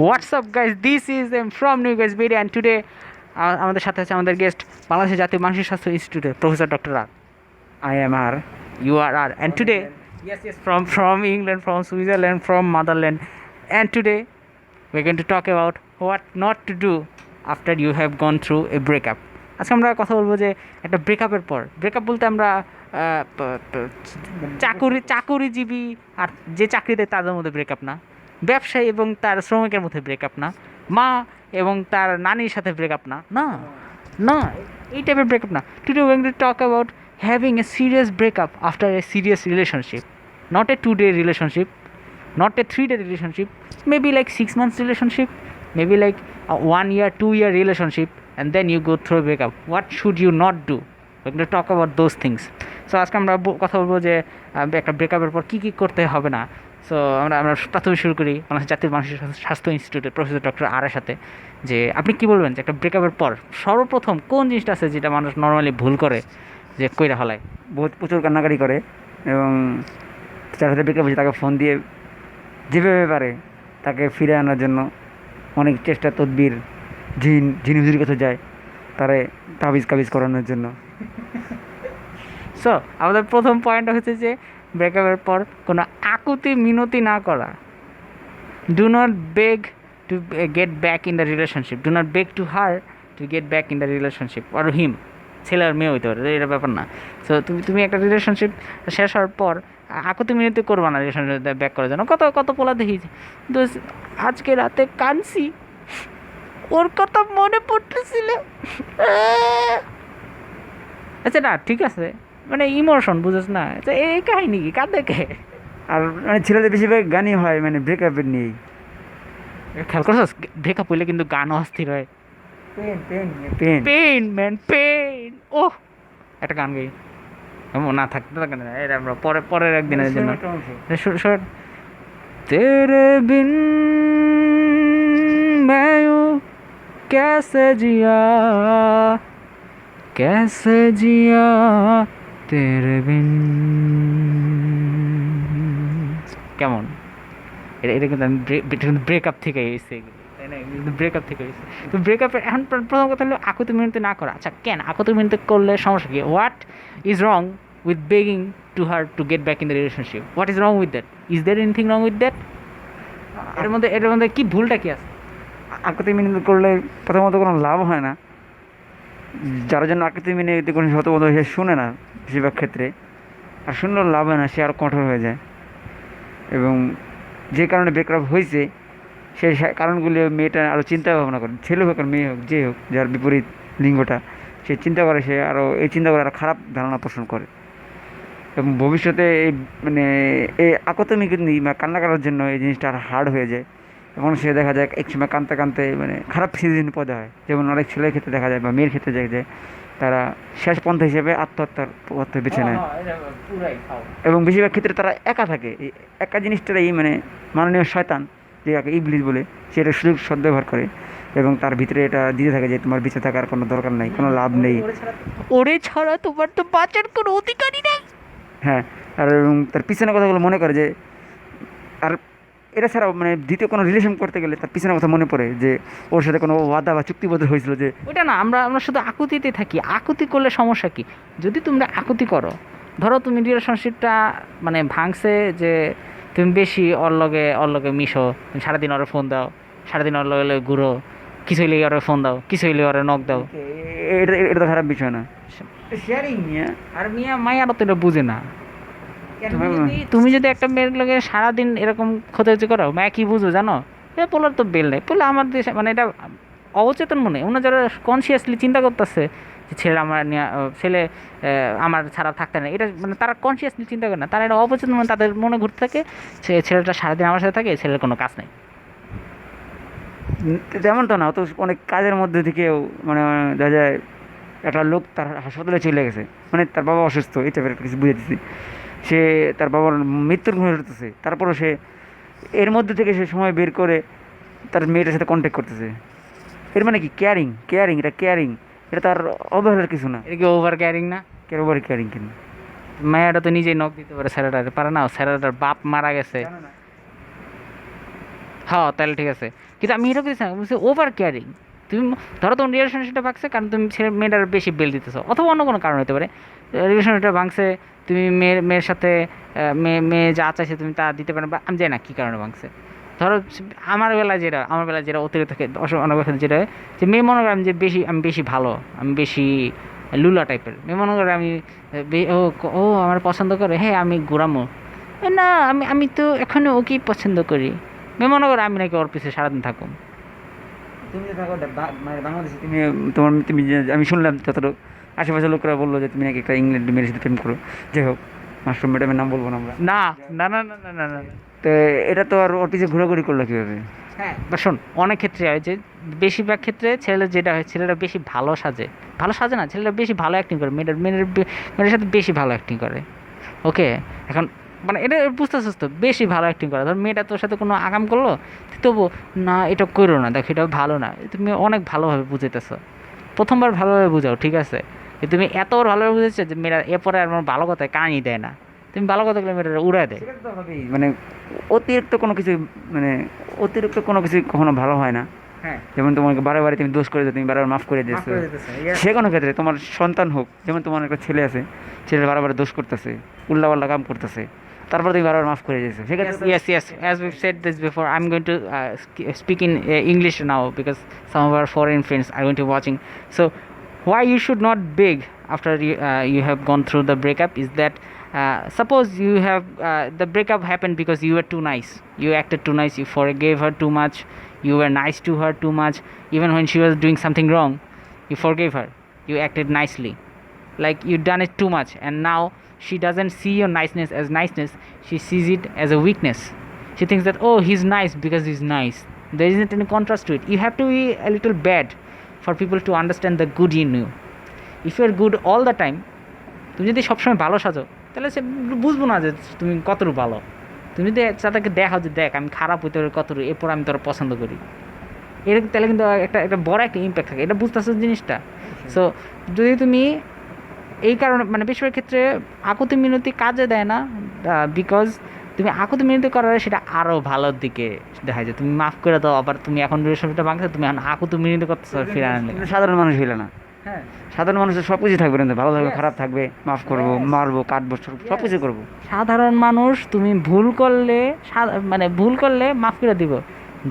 What's up guys this is M from New Guys BD and today আমাদের সাথে আছে আমাদের গেস্ট বাংলাদেশের জাতীয় মানসিক স্বাস্থ্য ইনস্টিটিউটের professor doctor R I M are you R R and today yes yes, from from england, from switzerland, from motherland. And today, we're going to talk about what not to do after you have gone through a breakup. আজকে আমরা কথা বলব যে একটা ব্রেকআপের পর। Breakup বলতে আমরা চাকুরি, চাকুরিজীবী, আর যে চাকরি দেয় তাদের মধ্যে ব্রেকআপ না। ব্যবসায়ী এবং তার শ্রমিকের মধ্যে ব্রেকআপ না। মা এবং তার নানির সাথে ব্রেকআপ না। না না, এই টাইপের ব্রেকআপ না। Today want to talk about having a serious breakup after a serious relationship not a two day relationship not a three day relationship maybe like six months relationship maybe like one year two year relationship and then you go through breakup what should you not do want talk about those things so আজকে আমরা কথা বলব যে একটা ব্রেকআপের পর কী কী করতে হবে না। সো আমরা আমরা প্রথমে শুরু করি বাংলাদেশ জাতীয় মানসিক স্বাস্থ্য- ইনস্টিটিউটের প্রফেসর ডক্টর আরের সাথে যে আপনি কি বলবেন যে একটা ব্রেকআপের পর সর্বপ্রথম কোন জিনিসটা আছে যেটা মানুষ নর্মালি ভুল করে যে কইরা হলায় বহুত প্রচুর কান্নাকাটি করে এবং যার সাথে ব্রেকআপ হয়েছে তাকে ফোন দিয়ে যেভাবে পারে তাকে ফিরে আনার জন্য অনেক চেষ্টা তদবির জিন জিন হুজুর কাছে যায় তারে তাবিজ কাবিজ করানোর জন্য। সো আমাদের প্রথম পয়েন্টটা হচ্ছে যে ব্রেকআপের পর কোনো আকুতি মিনতি না করা। Do not beg to get back in the relationship do not beg to her to get back in the relationship or him ছেলে আর মেয়ে হইতে পারে, এটা ব্যাপার না। সো তুমি তুমি একটা রিলেশনশিপ শেষ হওয়ার পর আকুতি মিনতি করবা না রিলেশনশিপ ব্যাক করার জন্য। কত কত পোলা দেখি দোস্ত আজকে রাতে কানছি ওর কথা মনে পড়তেছিল। আচ্ছা না, ঠিক আছে। মানে ইমোশন বুঝেছ না আচ্ছা এই কাহিনী কি কার দেখে আর মানে ছেলেদের বেশিরভাগ গানই হয় মানে ব্রেকআপের নিয়েই খেয়াল করছো ব্রেকআপ হইলে কিন্তু গানও অস্থির হয় pen pen pen pen man pen ও একটা গান গাই এমন না থাকতে থাকে না এটা আমরা পরে পরের একদিনের জন্য শো- শো- तेरे बिन मैं यूं कैसे जिया कैसे जिया তেরবিন কেমন? এটা এটা কিন্তু আমি এটা কিন্তু ব্রেকআপ থেকে এসে তাই না? ব্রেকআপ থেকে এসে তো ব্রেকআপের এখন প্রথম কথা হলো আকুতি মিনতি না করা। আচ্ছা কেন? আকুতি মিনতি করলে সমস্যা কি? What is wrong with begging to her to get back in the relationship what is wrong with that is there anything wrong with that এর মধ্যে এর মধ্যে কী ভুলটা কী আছে? আকুতি মিনতি করলে প্রথমত কোনো লাভ হয় না। যার জন্য আকৃতি মিনতি কোনো শতবোধ সে শুনে না বেশিরভাগ ক্ষেত্রে, আর শুনলেও লাভ হয় না, সে আরও কঠোর হয়ে যায়। এবং যে কারণে ব্রেকআপ হয়েছে সেই কারণগুলি মেয়েটা আরও চিন্তা ভাবনা করে। ছেলে হোক আর মেয়ে হোক, যে হোক, যার বিপরীত লিঙ্গটা, সে চিন্তা করে সে আরও এই চিন্তা করে আরও খারাপ ধারণা পোষণ করে। এবং ভবিষ্যতে এই মানে এই আকতমিক কান্না করার জন্য এই জিনিসটা আর হার্ড হয়ে যায়। এবং সে দেখা যায় এক সময় কানতে কানতে মানে খারাপ সিজন পদে হয়। যেমন অনেক ছেলের ক্ষেত্রে দেখা যায় বা মেয়ের ক্ষেত্রে দেখা যায় তারা শেষ পন্থা হিসেবে আত্মহত্যার পথে বেছে নেয়। এবং বেশিরভাগ ক্ষেত্রে তারা একা থাকে। এই একা জিনিসটাই মানে মাননীয় শয়তান যে ইবলিস বলে সে এটা সুযোগ সদ্ব্যবহার করে। এবং তার ভিতরে এটা দিতে থাকে যে তোমার বেঁচে থাকার কোনো দরকার নেই কোনো লাভ নেই। ওরে ছাড়া তোমার তো বাঁচার কোনো অধিকারই নেই। হ্যাঁ আর এবং তার পিছনের কথাগুলো মনে করে যে আর এটা ছাড়া মানে দ্বিতীয় কোনো রিলেশন করতে গেলে তার পিছনের কথা মনে পড়ে যে ওর সাথে কোনো ওয়াদা বা চুক্তিবদ্ধ হয়েছিল যে ওইটা না আমরা আমরা শুধু আকুতিতে থাকি। আকুতি করলে সমস্যা কি? যদি তোমরা আকুতি করো ধরো তুমি রিলেশনশিপটা মানে ভাঙছে যে তুমি বেশি ওর লগে ওর লগে মিশো তুমি সারাদিন ওরে ফোন দাও সারাদিন ওর লগে লগে ঘুরো কিছু হইলে ওরে ফোন দাও কিছু হইলে ওরে নক দাও। এটা এটা তো খারাপ বিষয় না। শেয়ারিং নিয়ে আর মিয়া মাইয়ারও তো এটা বুঝে না। তুমি যদি একটা মেয়ের লগে সারাদিন এরকম খোঁজাখুঁজি করো মায়া কি বুঝো জানো? এ পোলার তো বেল নেই। পোলা আমার দেশে মানে এটা অবচেতন মনে ওনার যারা কনসিয়াসলি চিন্তা করতেছে যে ছেলে আমার ছেলে আমার ছাড়া থাকতে না এটা মানে তারা কনসিয়াসলি চিন্তা করে না। তারা এটা অবচেতন মনে তাদের মনে ঘুরতে থাকে সে ছেলেটা সারাদিন আমার সাথে থাকে ছেলের কোনো কাজ নেই। তেমন তো না তো অনেক কাজের মধ্যে থেকেও মানে দেখা যায় একটা লোক তার হাসপাতালে চলে গেছে। মানে তার বাবা অসুস্থ এই টাইপের কিছু বুঝেছি সে তার বাবার মৃত্যুর ঘুরে উঠতেছে তারপরও সে এর মধ্যে থেকে সে সময় বের করে তার মেয়েটার সাথে কন্ট্যাক্ট করতেছে। এর মানে কি? কেয়ারিং কেয়ারিং এটা কেয়ারিং এটা তার অবহেলার কিছু না। এটা কি ওভার কেয়ারিং না? কেন ওভার কেয়ারিং কেন? মায়াটা তো নিজেই নখ দিতে পারে স্যারেটার পারে না স্যারেটার বাপ মারা গেছে। হ্যাঁ তাহলে ঠিক আছে। কিন্তু আমি এটা বলছি না বলছি ওভার কেয়ারিং তুমি ধরো তোমার রিলেশনশিপটা ভাঙছে কারণ তুমি ছেলে মেয়েটার বেশি বেল দিতেছো অথবা অন্য কোনো কারণ হতে পারে। রিলেশনশিপটা ভাঙছে, তুমি মেয়ের মেয়ের সাথে মেয়ে মেয়ে যা চাইছে তুমি তা দিতে পারো, বা আমি জানি না কী কারণে ভাঙছে। ধরো, আমার বেলা যেটা, আমার বেলা যেটা অতিরিক্ত থাকে অনেক যেটা, যে মেয়ে মনে করে আমি যে বেশি, আমি বেশি ভালো, আমি বেশি লুলা টাইপের, মেয়ে মনে করে আমি ও ও আমার পছন্দ করে হ্যাঁ আমি ঘুরামো না, আমি আমি তো এখনও ওকেই পছন্দ করি। মেয়ে মনে করে আমি নাকি ওর পিছিয়ে সারাদিন থাকুম। তুমি যে থাকো মানে বাংলাদেশে তুমি, তোমার, তুমি আমি শুনলাম যতটুকু আশেপাশের লোকরা বলল যে তুমি নাকি একটা ইংল্যান্ড মেয়ের সাথে প্রেম করো? যাই হোক মাশরুম ম্যাডামের নাম বলব না আমরা। না না না না না না তো এটা তো আর অফিসে ঘোরাঘুরি করল কীভাবে? হ্যাঁ। বা শোন অনেক ক্ষেত্রে হয় যে বেশিরভাগ ক্ষেত্রে ছেলে যেটা হয় ছেলেরা বেশি ভালো সাজে। ভালো সাজে না ছেলেরা বেশি ভালো অ্যাক্টিং করে। মেয়েদের মেয়েদের মেয়েদের সাথে বেশি ভালো অ্যাক্টিং করে। ওকে? এখন মানে এটা বুঝতে সুস্থ বেশি ভালো অ্যাক্টিং করে। ধর মেয়েটা তোর সাথে কোনো আগাম করল? তবু না এটা করো না দেখো এটা ভালো না। তুমি অনেক ভালোভাবে বুঝাইতেছো। প্রথমবার ভালোভাবে বুঝাও ঠিক আছে? তুমি এত ভালোভাবে বুঝেছ যে মেয়েরা এরপরে আর আমার ভালো কথায় কানই দেয় না। তুমি ভালো কথা বলে মেয়েরা উড়ায় দেয়। সেটা মানে অতিরিক্ত কোনো কিছু মানে অতিরিক্ত কোনো কিছু কখনো ভালো হয় না। হ্যাঁ। যেমন তোমাকে বারে বারে তুমি দোষ করে তুমি বারবার মাফ করে দিয়েছ। সে কোনো ক্ষেত্রে তোমার সন্তান হোক যেমন তোমার একটা ছেলে আছে ছেলে বারবার দোষ করতেছে উল্লাপাল্লা কাম করতেছে তারপর তুমি বারবার মাফ করে দিয়েছ। yes. As we've said this before, I'm going to uh, sk- speak in uh, English now because some of our foreign friends are going to watching. So, why you should not beg after you uh, you have gone through the breakup is that uh, suppose you have uh, the breakup happened because you were too nice. You acted too nice. You forgave her too much. You were nice to her too much. Even when she was doing something wrong, you forgave her. You acted nicely like you done it too much and now she doesn't see your niceness as niceness she sees it as a weakness she thinks that oh he's nice because he's nice there isn't any contrast to it you have to be a little bad for people to understand the good in you. If you're good all the time তুমি যদি সবসময় ভালো সাজো, তাহলে সে বুঝব না যে তুমি কতটুকু ভালো। তুমি যদি তাদেরকে দেখাও যে দেখ, আমি খারাপ হইতে পারি কতটুকু, এরপর আমি তোর পছন্দ করি। এর তাহলে কিন্তু একটা একটা বড় একটা ইম্প্যাক্ট থাকে। এটা বুঝতে বুঝতেছো জিনিসটা? সো যদি তুমি এই কারণে মানে বেশিরভাগ ক্ষেত্রে আকুতি মিনতি কাজে দেয় না বিকজ তুমি আকুতি মিনতি করার সেটা আরও ভালোর দিকে দেখা যায়। তুমি মাফ করে দাও আবার তুমি এখন রিলেশনটা ভাঙছো তুমি এখন আকুতি মিনতি করতেছো ফিরে আনলে। সাধারণ মানুষ হইলে না। হ্যাঁ। সাধারণ মানুষের সব কিছু থাকবে কিন্তু ভালো থাকবে খারাপ থাকবে মাফ করব মারবো কাটবো সব কিছু করব। সাধারণ মানুষ তুমি ভুল করলে মানে ভুল করলে মাফ করে দিব।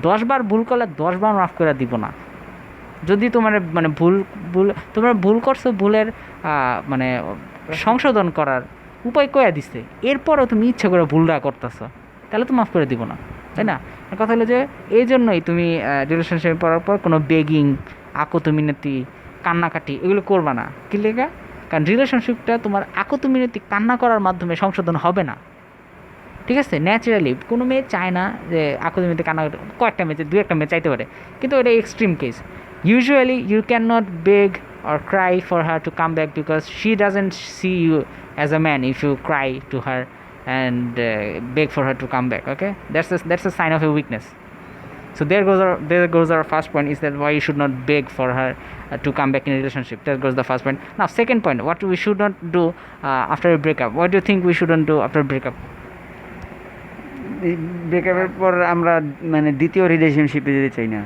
দশবার ভুল করলে দশবার মাফ করে দিব না। যদি তোমার মানে ভুল ভুল তোমরা ভুল করছ ভুলের মানে সংশোধন করার উপায় কয়া দিচ্ছে এরপরও তুমি ইচ্ছে করে ভুলটা করতেছো। তাহলে তো মাফ করে দিব না, তাই না? কথা হলো যে এই জন্যই তুমি রিলেশনশিপে পড়ার পর কোনো বেগিং আকত মিনতি কান্নাকাটি, এগুলো করবা না। কি লেগা? কারণ রিলেশনশিপটা তোমার আকত মিনতি কান্না করার মাধ্যমে সংশোধন হবে না। ঠিক আছে? ন্যাচারালি কোনো মেয়ে চায় না যে আকুদমিতে কান্না কয়েকটা মেয়ে দু একটা মেয়ে চাইতে পারে। কিন্তু এটা extreme case usually you can not beg or cry for her to come back because she doesn't see you as a man if you cry to her and uh, beg for her to come back okay that's a, that's a sign of a weakness so there goes our there goes our first point is that why you should not beg for her uh, to come back in a relationship that goes the first point now second point what we should not do uh, after a breakup what do you think we shouldn't do after a breakup ব্রেকআপের পর আমরা মানে দ্বিতীয় রিলেশনশিপে যেতে চাই না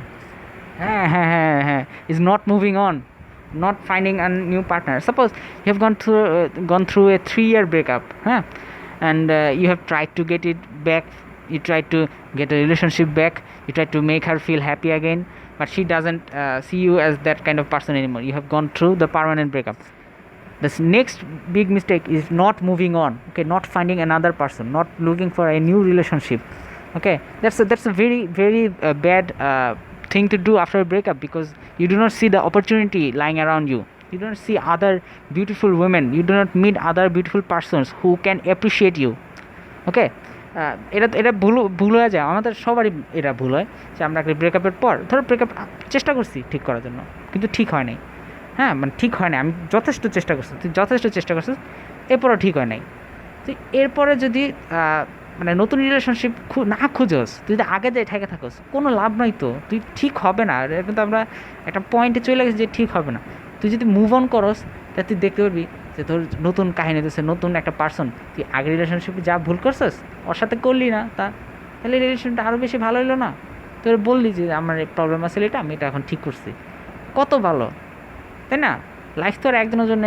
হ্যাঁ হ্যাঁ হ্যাঁ হ্যাঁ is not moving on not finding a new partner. Suppose you have gone through uh, gone through a three year breakup huh? and uh, you have tried to get it back. You tried to get a relationship back. You tried to make her feel happy again but she doesn't uh, see you as that kind of person anymore. You have gone through the permanent breakup. The s- next big mistake is not moving on okay? Not finding another person not looking for a new relationship okay? That's a, that's a very very uh, bad uh, thing to do after a breakup because you do not see the opportunity lying around you you don't see other beautiful women you do not meet other beautiful persons who can appreciate you ওকে এটা এটা ভুল ভুল হয়ে যায় আমাদের সবারই এটা ভুল হয় যে আমরা একটা ব্রেকআপের পর ধরো ব্রেকআপ চেষ্টা করছি ঠিক করার জন্য কিন্তু ঠিক হয় নাই হ্যাঁ মানে ঠিক হয় না আমি যথেষ্ট চেষ্টা করছি তুই যথেষ্ট চেষ্টা করছিস এরপরও ঠিক হয় নাই তো এরপরে যদি মানে নতুন রিলেশনশিপ না খুঁজোস, তুই যদি আগে যে ঠেকে থাকোস, কোনো লাভ নাই তো। তুই ঠিক হবে না। কিন্তু আমরা একটা পয়েন্টে চলে গেছি যে ঠিক হবে না। তুই যদি মুভ অন করস, তা তুই দেখতে পারবি যে তোর নতুন কাহিনী দিচ্ছে নতুন একটা পার্সন তুই আগে রিলেশনশিপে যা ভুল করছিস, ওর সাথে করলি না, তা তাহলে রিলেশনটা আরও বেশি ভালো হলো না। তোর বললি যে আমার প্রবলেম আছে, এটা আমি এটা এখন ঠিক করছি। কত ভালো, তাই না? লাইফ তো আর একদিনের জন্য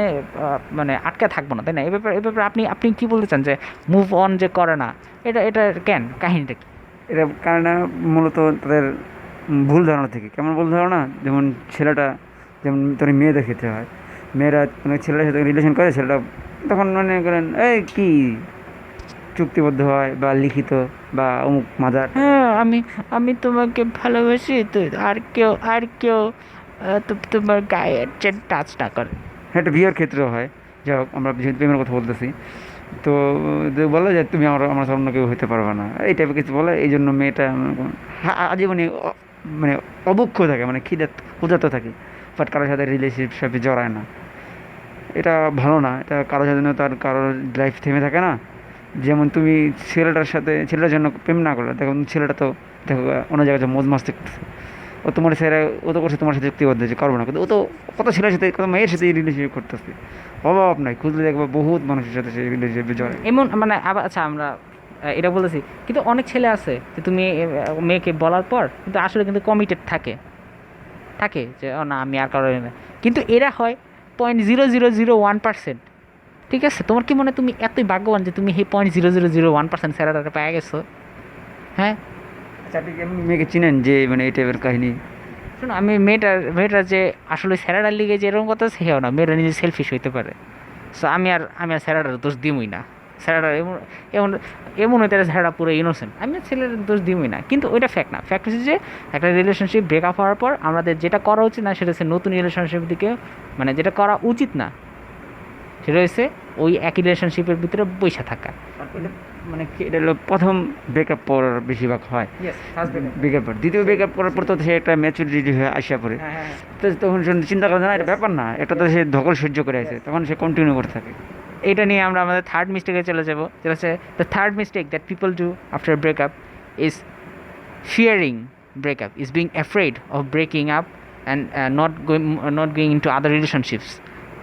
মানে আটকে থাকব না তাই না? এ ব্যাপারে এ ব্যাপারে আপনি আপনি কী বলতে চান যে মুভ অন যে করে না এটা এটা কেন? কাহিনীটা কি? এটা কারণটা মূলত তাদের ভুল ধারণা থেকে। কেমন ভুল ধারণা? যেমন ছেলেটা যেমন তোর মেয়েদের ক্ষেত্রে হয়। মেয়েরা মানে ছেলের সাথে রিলেশন করে ছেলেটা তখন মনে করেন এই কি চুক্তিবদ্ধ হয় বা লিখিত বা অমুক মাদার? হ্যাঁ আমি আমি তোমাকে ভালোবাসি তো আর কেউ আর কেউ তোমার গায়ে টাচ না করে। হ্যাঁ এটা বিয়ের ক্ষেত্রেও হয়। যাই হোক, আমরা যেহেতু প্রেমের কথা বলতেছি, তো বলে যে তুমি আমার আমার সামনে কেউ হতে পারবে না, এই টাইপের কিছু বলে, এই জন্য মেয়েটা আজীবনে মানে অবক্ষ থাকে মানে খিদে, ক্ষুধার্ত থাকে বাট কারোর সাথে রিলেশনশিপে জড়ায় না। এটা ভালো না, এটা কারোর না তার কারোর লাইফ থেমে থাকে না। যেমন তুমি ছেলেটার সাথে, ছেলেটার জন্য প্রেম না করলে, দেখো, ছেলেটা তো, দেখো, অন্য জায়গায় মজ মাস্তি করতেছে ও তোমার ছেলে ও তো করছে তোমার সাথে চুক্তিবদ্ধ যে করব না, কিন্তু ও তো কত ছেলের সাথে কত মেয়ের সাথে রিলেশনশিপ করতেছে। অভাব নাই, খুঁজলে দেখব বহুত মানুষের সাথে সেই রিলেশনশিপে জড়ায়। এমন মানে আবার আচ্ছা আমরা এটা বলেছি কিন্তু অনেক ছেলে আছে যে তুমি মেয়েকে বলার পর কিন্তু আসলে কিন্তু কমিটেড থাকে। থাকে যে না, আমি আর কারও না কিন্তু এরা হয় point zero zero zero one percent ঠিক আছে? তোমার কি মনে তুমি এতই ভাগ্যবান যে তুমি এই point zero zero zero one percent স্যারাটা পেয়ে গেছো? হ্যাঁ? আচ্ছা আপনি কি মেয়েকে চিনেন যে মানে এই টাইপের কাহিনী? শোনো আমি মেয়েটার মেয়েটা যে আসলে স্যারাডার লিগে যে এরকম কথা সেও না। মেয়েরা নিজে সেলফিশ হইতে পারে। সো আমি আর আমি আর স্যারাডার দোষ দিমই না। স্যারাডার এমন এমন এমন হইতে স্যারাডা পুরো ইনোসেন্ট আমি আর ছেলের দোষ দিমই না। কিন্তু ওইটা ফ্যাক্ট না। ফ্যাক্ট হচ্ছে যে, একটা রিলেশনশিপ ব্রেকআপ হওয়ার পর আমাদের যেটা করা উচিত না, সেটা হচ্ছে নতুন রিলেশনশিপ দিকে মানে যেটা করা উচিত না, সেটা হচ্ছে ওই একই রিলেশনশিপের ভিতরে বৈশা থাকা। মানে কি এটা হলো প্রথম ব্রেকআপ পর বেশিরভাগ হয়। ব্রেকআপ পর। দ্বিতীয় ব্রেকআপ করার পর তো সে একটা ম্যাচুরিটি হয়ে আসিয়া পড়ে। তো তখন সে চিন্তা করে না এটা ব্যাপার না এটা তো সে ধকল সহ্য করে আছে। তখন সে কন্টিনিউ করতে থাকে। এটা নিয়ে আমরা আমাদের থার্ড মিস্টেকে চলে যাব। যেটা হচ্ছে the third mistake that people do after breakup is fearing breakup is being afraid of breaking up and not going not going into other relationships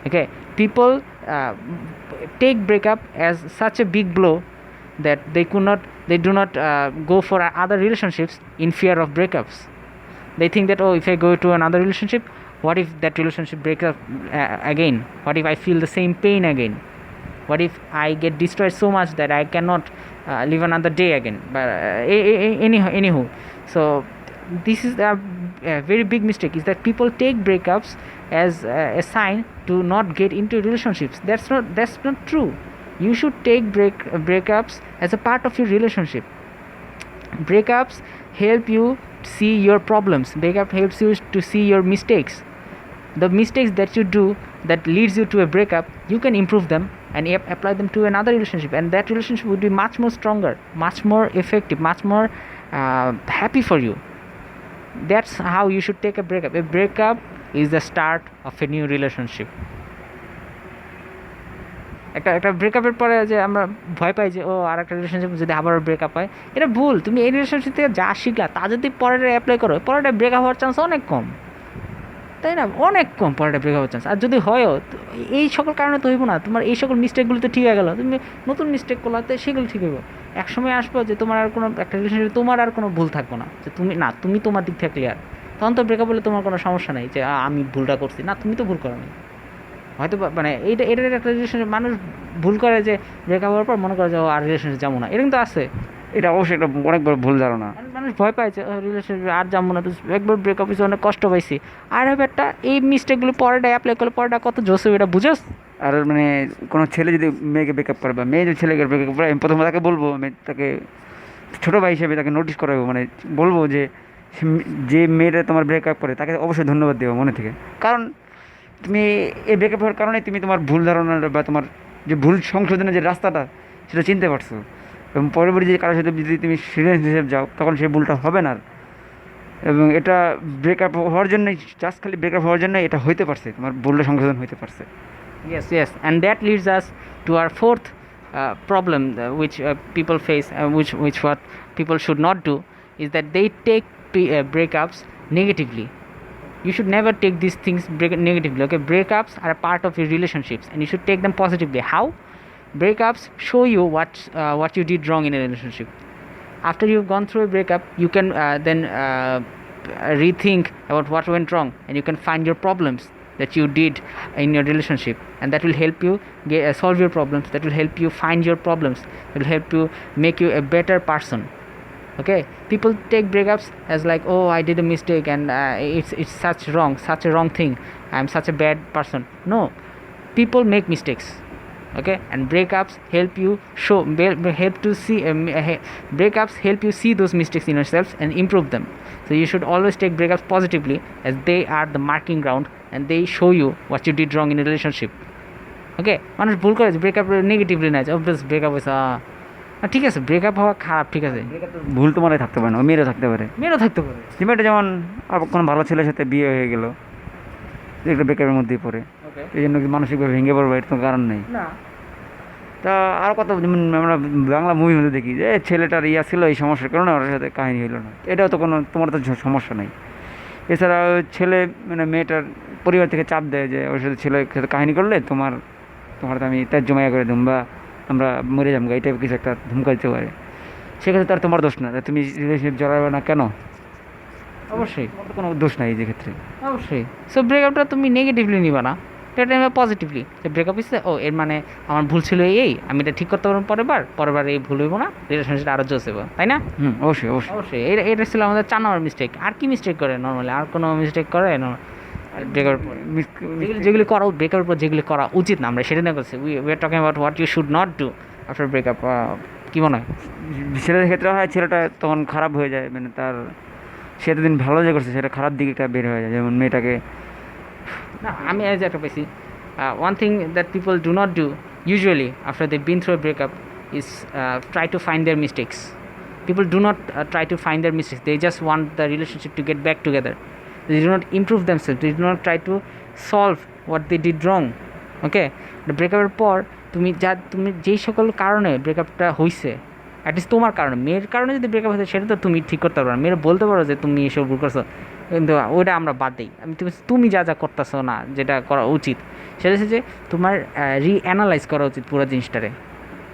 okay? People uh, take breakup as such a big blow that they could not they do not uh, go for other relationships in fear of breakups. They think that oh if i go to another relationship what if that relationship breaks up uh, again? What if i feel the same pain again? What if i get destroyed so much that i cannot uh, live another day again? But uh, anyhow. Anywho so this is a, a very big mistake is that people take breakups as uh, a sign to not get into relationships. That's not that's not true you should take break breakups as a part of your relationship. Breakups help you see your problems. Breakup helps you to see your mistakes. The mistakes that you do that leads you to a breakup you can improve them and ap- apply them to another relationship. And that relationship would be much more stronger much more effective much more uh, happy for you. That's how you should take a breakup. A breakup is the start of a new relationship একটা একটা ব্রেকআপের পরে যে আমরা ভয় পাই যে, ও আর একটা relationship যদি আবার ব্রেকআপ হয়, এটা ভুল। তুমি এই রিলেশনশিপ থেকে যা শিখলা, তা যদি পরের অ্যাপ্লাই করো, পরেরটা ব্রেকআপ হওয়ার চান্স অনেক কম। তাই না? অনেক কম পরেরটা ব্রেকআপ হওয়ার চান্স আর যদি হয়ও এই সকল কারণে তো হইব না। তোমার এই সকল মিস্টেকগুলো তো ঠিক হয়ে গেলো। তুমি নতুন মিস্টেক করল, তো সেগুলো ঠিক হইব। এক সময় আসব যে তোমার আর কোনো, একটা রিলেশনশিপ তোমার আর কোনো ভুল থাকব না। যে তুমি, না, তুমি তোমার দিক থেকে ক্লিয়ার তখন তো ব্রেকআপ হলে তোমার কোনো সমস্যা নেই যে আমি ভুলটা করছি। না, তুমি তো ভুল করো হয়তো মানে এইটা এটার একটা রিলেশনশিপ মানুষ ভুল করে যে ব্রেকআপ হওয়ার পর মনে করে যে, ও, আর রিলেশনশিপ যাব না। এরকম তো আছে। এটা অবশ্যই একটা অনেক বড় ভুল ধারণা। মানুষ- ভয় পাইছে রিলেশনশিপ আর যাব না। তো একবার ব্রেকআপ হয়েছে, অনেক কষ্ট পাইছি। আর হবে একটা এই মিস্টেকগুলো পরেটা অ্যাপ্লাই করলে পরেটা কত জোস এটা বুঝোস? আর মানে কোনো ছেলে যদি মেয়েকে ব্রেকআপ করে বা মেয়ে যদি ছেলেকে ব্রেকআপ করে, আমি প্রথমে তাকে বলব, আমি তাকে ছোটো ভাই হিসেবে তাকে নোটিশ করাবো মানে বলব যে যে মেয়েটা তোমার ব্রেকআপ করে, তাকে অবশ্যই ধন্যবাদ দেবো মনে থেকে। কারণ তুমি এই ব্রেকআপ হওয়ার কারণে তুমি তোমার ভুল ধারণা বা তোমার যে ভুল সংশোধনের যে রাস্তাটা সেটা চিনতে পারছ এবং পরবর্তী যে কারোর সাথে যদি তুমি সিরিয়াস হিসেবে যাও তখন সেই ভুলটা হবে না আর। এবং এটা ব্রেকআপ হওয়ার জন্যই জাস্ট খালি ব্রেকআপ হওয়ার জন্য এটা হইতে পারছে তোমার ভুলটা সংশোধন হইতে পারছে to our fourth uh, problem, uh, which uh, people face, uh, which which what people should not do, is that they take pre- uh, breakups negatively. You should never take these things negatively. Okay, breakups are a part of your relationships, and you should take them positively. How? Breakups show you what uh, what you did wrong in a relationship. after you've gone through a breakup you can uh, then uh, rethink about what went wrong and you can find your problems that you did in your relationship and that will help you get, uh, solve your problems that will help you find your problems that will help you make you a better person okay people take breakups as like oh i did a mistake and uh, it's it's such wrong such a wrong thing i'm such a bad person no people make mistakes okay and breakups help you show be- be- help to see um, uh, he- breakups help you see those mistakes in yourselves and improve them so you should always take breakups positively as they are the marking ground and they show you what you did wrong in a relationship ওকে মানুষ ভুল করেছে breakup negatively নেয় obvious breakup হয়েছে আহ, আহ, ঠিক আছে breakup হওয়া খারাপ ঠিক আছে। ভুল তোমারই থাকতে পারে না মেয়েরও থাকতে পারে। মেয়েরও থাকতে পারে। মেয়েটা যেমন কোনো ভালো ছেলের সাথে বিয়ে হয়ে গেল একটা ব্রেকআপের মধ্যেই পড়ে। এই জন্য কি মানসিকভাবে ভেঙে পড়বে এর তো কারণ নেই। তা আর কত যেমন আমরা বাংলা মুভি মধ্যে দেখি যে ছেলেটার ইয়া ছিল এই সমস্যার কারণে ওর সাথে কাহিনী হলো না। এটাও তো কোনো তোমার তো সমস্যা নেই। এছাড়া ওই ছেলে মানে মেয়েটার পরিবার থেকে চাপ দেয় যে ওর সাথে ছেলের সাথে কাহিনী করলে তোমার তোমার তো আমি তার জমাইয়া করে দিম বা আমরা মরে যাব এই টাইপের কিছু একটা ধুমকা দিতে পারে সেক্ষেত্রে তার তোমার দোষ না তুমি রিলেশনশিপ জড়াবে না কেন? অবশ্যই কোনো দোষ নাই এই যে ক্ষেত্রে। অবশ্যই। সো ব্রেকআপটা তুমি নেগেটিভলি নিবা না। এটা নেবে পজিটিভলি যে ব্রেকআপ হচ্ছে ও এর মানে আমার ভুল ছিল এই আমি এটা ঠিক করতে পারব পরের বার পরের বার এই ভুল হইব না রিলেশনশিপটা আরও জোস হইব তাই না? হুম অবশ্যই অবশ্যই। অবশ্যই এটা এটা ছিল আমাদের চার নম্বর মিস্টেক আর কি মিস্টেক করে নর্মালি আর কোনো মিস্টেক করে পরে যেগুলি যেগুলি করা ব্রেকআপের পর যেগুলি করা উচিত না আমরা সেটা নিয়ে করছি we we are talking about what you should not do after breakup কী মনে হয়? ছেলেদের ক্ষেত্রে হয় ছেলেটা তখন খারাপ হয়ে যায় মানে তার সে এতদিন ভালো যে করছে সেটা খারাপ দিকটা বের হয়ে যায় যেমন মেয়েটাকে। না আমি আজ একটা পেয়েছি one thing that people do not do usually after they been through breakup is try to find their mistakes people do not try to find their mistakes they just want the relationship to get back together they do not improve themselves they do not try to solve what they did wrong okay ব্রেকআপের পর তুমি যা, তুমি যেই সকল কারণে ব্রেকআপটা হয়েছে at least তোমার কারণে, মেয়ের কারণে যদি ব্রেকআপ হয়েছে সেটা তো তুমি ঠিক করতে পারো না। মেয়েরা বলতে পারো যে তুমি এসব ভুল করছ, কিন্তু ওইটা আমরা বাদ দিই। আমি তুমি তুমি যা যা করতেছো না, যেটা করা উচিত, সেটা হচ্ছে যে তোমার রিঅ্যানালাইজ করা উচিত পুরো জিনিসটারে,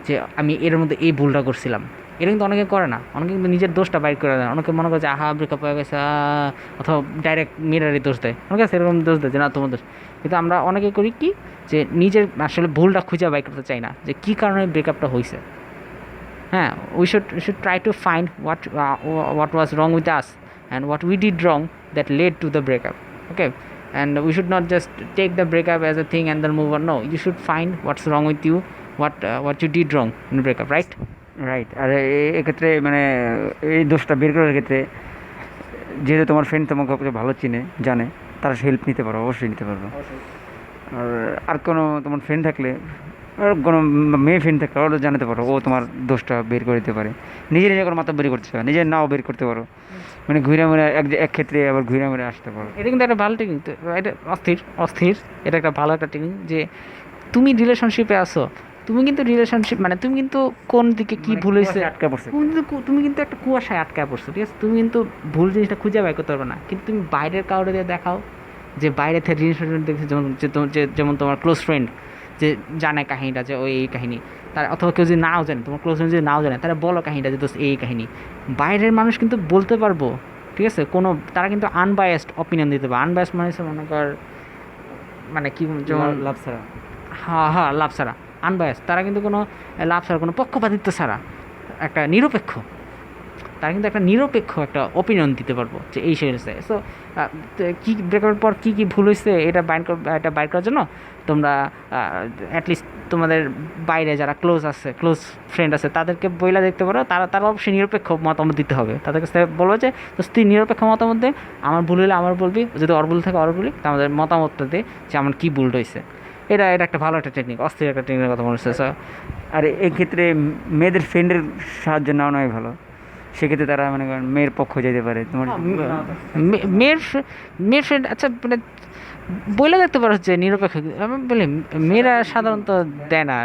যে আমি এর মধ্যে এই ভুলটা করছিলাম। এটা কিন্তু অনেকে করে না। অনেকে কিন্তু নিজের দোষটা বাইর করে দেয়। অনেকে মনে করে যে আহা ব্রেকআপ হয়ে গেছে অথবা ডাইরেক্ট মেয়েরারই দোষ দেয়। অনেকে সেরকম দোষ দেয় যে না তোমার দোষ। কিন্তু আমরা অনেকে করি কি যে নিজের আসলে ভুলটা খুঁজে বাইর করতে চাই না যে কী কারণে ব্রেকআপটা হয়েছে হ্যাঁ we should should try to find what what was wrong with us and what we did wrong that led to the breakup okay and we should not just as a thing and then move on. No you should find what's wrong with you what uh, what you did wrong in the breakup right? Right আর এক্ষেত্রে মানে এই দোষটা বের করার ক্ষেত্রে, যেহেতু তোমার friend তোমাকে ভালো চিনে, জানে, তারা হেল্প নিতে পারো, অবশ্যই নিতে পারব। আর আর কোনো তোমার ফ্রেন্ড থাকলে, আর কোনো মেয়ে ফ্রেন্ড থাকলে ওরা জানাতে পারো, ও তোমার দোষটা বের করে দিতে পারে। নিজে নিজে কোনো মাথা বের করতে পারে নিজে নাও বের করতে পারো। মানে ঘুরে মুড়ে এক এক ক্ষেত্রে আবার ঘুরে মুড়ে আসতে পারো। এটা কিন্তু একটা ভালো টেকনিক এটা অস্থির অস্থির, এটা একটা ভালো একটা টেকনিক যে, তুমি রিলেশনশিপে আসো তুমি কিন্তু রিলেশনশিপ মানে তুমি কিন্তু কোন দিকে কি ভুল হয়েছে? আটকা পড়ছে। তুমি কিন্তু তুমি কিন্তু একটা কুয়াশায় আটকায় পড়ছো ঠিক আছে? তুমি কিন্তু ভুল জিনিসটা খুঁজে বের করতে পারবে না। কিন্তু তুমি বাইরের কাউরে দিয়ে দেখাও যে বাইরে থেকে জিনিসটা দেখছে যেমন যে যেমন তোমার ক্লোজ ফ্রেন্ড যে জানে কাহিনীটা যে ওই এই কাহিনী। তার অথবা কেউ যদি নাও জানে তোমার ক্লোজ ফ্রেন্ড যদি নাও জানে তারা বলো কাহিনীটা যে দোস্ত এই কাহিনী। বাইরের মানুষ কিন্তু বলতে পারব ঠিক আছে? কোনো তারা কিন্তু আনবায়াসড অপিনিয়ন দিতে পারে আনবায়াসড মানে মনে কর মানে কি যেমন লাভ ছাড়া হ্যাঁ হ্যাঁ লাভ ছাড়া আনবায়াস তারা কিন্তু কোনো লাভ ছাড়া, কোনো পক্ষপাতিত্ব ছাড়া একটা নিরপেক্ষ, তারা কিন্তু একটা নিরপেক্ষ একটা ওপিনিয়ন দিতে পারব যে এই সেই সো কী ব্রেকআপের পর কী কী ভুল হয়েছে এটা বাইন এটা বাইর করার জন্য তোমরা অ্যাটলিস্ট তোমাদের বাইরে যারা ক্লোজ আছে ক্লোজ ফ্রেন্ড আছে, তাদেরকে বইলা দেখতে পারো, তারা তারা অবশ্যই নিরপেক্ষ মতামত দিতে হবে। তাদের কাছে বলব যে তো তুই নিরপেক্ষ মতামত দে, আমার ভুল হলে আমার বলবি, যদি ওর ভুল থাকে, ওর বলি আমাদের মতামতটা দে যে আমার কী ভুল হয়েছে এটা এটা একটা ভালো একটা টেকনিক অস্থির একটা টেকনিকের কথা মনে হচ্ছে আর এই ক্ষেত্রে মেয়েদের ফ্রেন্ডের সাহায্য নেওয়া নয় ভালো। সেক্ষেত্রে তারা মনে করেন মেয়ের পক্ষ যেতে পারে। তোমার মেয়ের মেয়ের ফ্রেন্ড আচ্ছা মানে বলে দেখতে পারো যে নিরপেক্ষ আমি বলি মেয়েরা সাধারণত দেয় না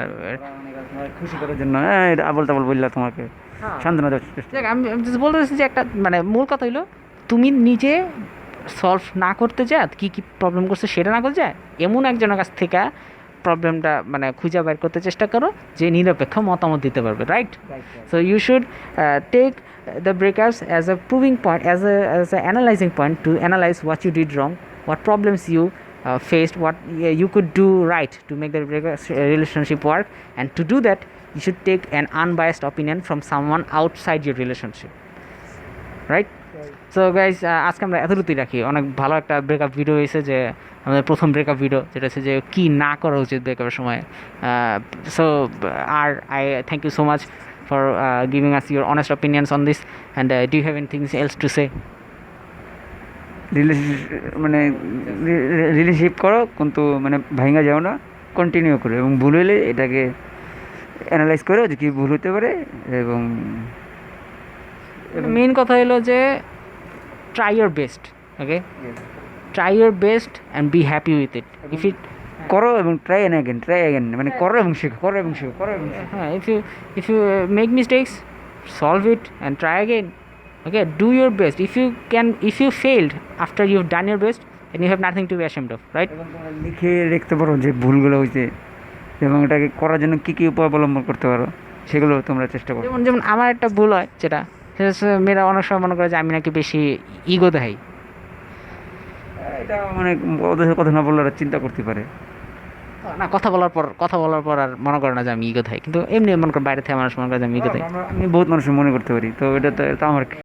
খুশি করার জন্য হ্যাঁ, আবল তাবল বললা তোমাকে। সান্ত্বনা দেওয়ার আমি বলতে চাইছি যে একটা মানে মূল কথা হইল তুমি নিজে সলভ না করতে যায় কি কি প্রবলেম করছে সেটা না করে যায় এমন একজনের কাছ থেকে প্রবলেমটা মানে খুঁজে বের করতে চেষ্টা করো যে নিরপেক্ষ মতামত দিতে পারবে right so you should take the breakups as a proving point as as a analyzing point to analyze what you did wrong what problems you faced what you could do right to make the breakup relationship work and to do that you should take an unbiased opinion from some outside your relationship right so guys আজকে আমরা এত এতটুকুই রাখি। অনেক ভালো একটা breakup video হয়েছে যে, আমাদের প্রথম ব্রেকআপ ভিডিও যেটা হচ্ছে যে, কী না করা উচিত ব্রেকআপের সময়। So are I thank you so much for giving us your honest opinions on this and do have anything else to say মানে রিলেশনশিপ করো, কিন্তু মানে ভাঙা যাও না। কন্টিনিউ করো, এবং ভুল হলে এটাকে অ্যানালাইজ করো যে কী ভুল হতে পারে, এবং মেইন কথা হলো যে try your best okay try your best and be happy with it if it করো এবং try an again try again মানে করো এবং শেখো করো এবং শেখো করো এবং হ্যাঁ if you if if make uh, solve it and try and okay do okay? Best if you can if you if after you done you've best have nothing to be ashamed of right? এবং তোমরা লিখে রাখতে পারো যে ভুলগুলো হয়েছে এবং এটাকে করার জন্য কী কী উপায় অবলম্বন করতে পারো সেগুলো তোমরা চেষ্টা করো। যেমন যেমন আমার একটা ভুল হয় যেটা মেয়েরা অনেক সময় মনে করে যে আমি নাকি বেশি ইগো দেখাই। এটা মানে ওদের কথা না বললে চিন্তা করতে পারে। না কথা বলার পর কথা বলার পর আর মনে করে না যে আমি ইগো থাই কিন্তু এমনি মনে করে বাইরে থেকে মানুষ মনে করে যে আমি ইগো থাই আমি বহুত মানুষের মনে করতে পারি তো এটা তো আমার